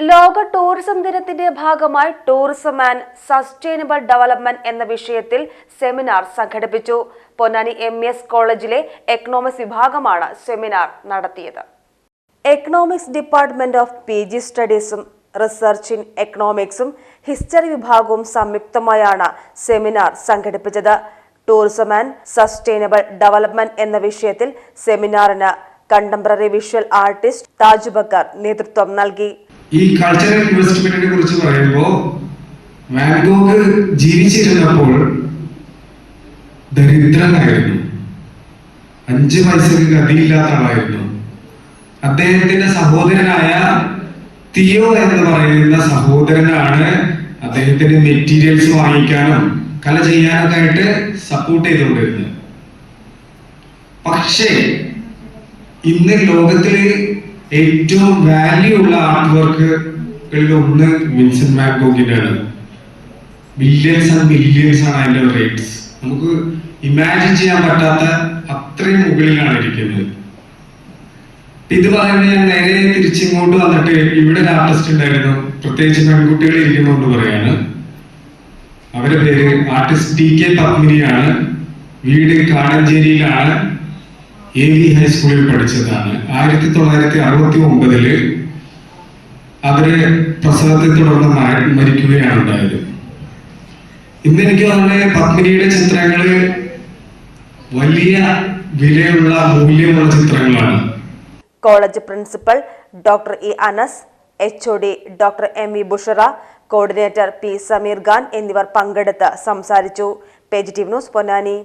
ലോക ടൂറിസം ദിനത്തിന്റെ ഭാഗമായി ടൂറിസം ആൻഡ് സസ്റ്റൈനബിൾ ഡെവലപ്മെന്റ് എന്ന വിഷയത്തിൽ സെമിനാർ സംഘടിപ്പിച്ചു. പൊന്നാനി എം എസ് കോളേജിലെ എക്കണോമിക്സ് വിഭാഗമാണ് സെമിനാർ നടത്തിയത്. Economics department of P G സ്റ്റഡീസും research in എക്കണോമിക്സും ഹിസ്റ്ററി വിഭാഗവും സംയുക്തമായാണ് സെമിനാർ സംഘടിപ്പിച്ചത്. ടൂറിസം ആൻഡ് സസ്റ്റൈനബിൾ ഡെവലപ്മെന്റ് എന്ന വിഷയത്തിൽ സെമിനാറിന് contemporary visual artist Taj Bakkar നേതൃത്വം നൽകി. ഈ കൾച്ചറൽ ഇൻവെസ്റ്റ്മെന്റിനെ കുറിച്ച് പറയുമ്പോൾ വാൻഗോഗ് ജീവിച്ചിരുന്നപ്പോൾ ദരിദ്രനായിരുന്നു അഞ്ച് പൈസക്ക് ഗതിയില്ലാത്ത ആളായിരുന്നു അദ്ദേഹത്തിന്റെ സഹോദരനായ തിയോ എന്ന് പറയുന്ന സഹോദരനാണ് അദ്ദേഹത്തിന് മെറ്റീരിയൽസ് വാങ്ങിക്കാനും കല ചെയ്യാനൊക്കെ ആയിട്ട് സപ്പോർട്ട് ചെയ്തുകൊണ്ടിരുന്നത്. പക്ഷേ ഇന്ന് ലോകത്തിലെ ഏറ്റവും വാല്യൂ ഉള്ള ആർട്ട് വർക്കുകളിൽ ഒന്ന് വിൻസെന്റ് മാൻഗോഗിന്റെ ആണ് ബില്യൺസ് ആൻഡ് ബില്യൺസ് ആണ് അതിന്റെ റേറ്റ്സ് നമുക്ക് ഇമാജിൻ ചെയ്യാൻ പറ്റാത്ത അത്രയും മുകളിലാണ് ഇരിക്കുന്നത്. ഇത് പറയുന്നത് ഞാൻ നേരെ തിരിച്ചിങ്ങോട്ട് വന്നിട്ട് ഇവിടെ ഒരു ആർട്ടിസ്റ്റ് ഉണ്ടായിരുന്നു. പ്രത്യേകിച്ച് പെൺകുട്ടികൾ ഇരിക്കുന്നോണ്ട് പറയാണ്. അവരുടെ പേര് ആർട്ടിസ്റ്റ് ടി കെ പത്മിനിയാണ്. വീട് കാടഞ്ചേരിയിലാണ്. വി ഹൈസ്കൂളിൽ പഠിച്ചതാണ് ആയിരത്തി തൊള്ളായിരത്തി അറുപത്തി ഒമ്പതിൽ അവർ പ്രസവത്തെ തുടർന്ന് മര- മരിക്കുകയാണ് ഉണ്ടായത്. ഇന്ന് എനിക്ക് തോന്നുന്നത് പത്മിനിയുടെ ചിത്രങ്ങൾ വലിയ വിലയുള്ള മൂല്യമുള്ള ചിത്രങ്ങളാണ്. College principal doctor E Anas H O D doctor M V Bushra coordinator P Sameer Khan എന്നിവർ പങ്കെടുത്ത് സംസാരിച്ചു. Page T news Ponnani.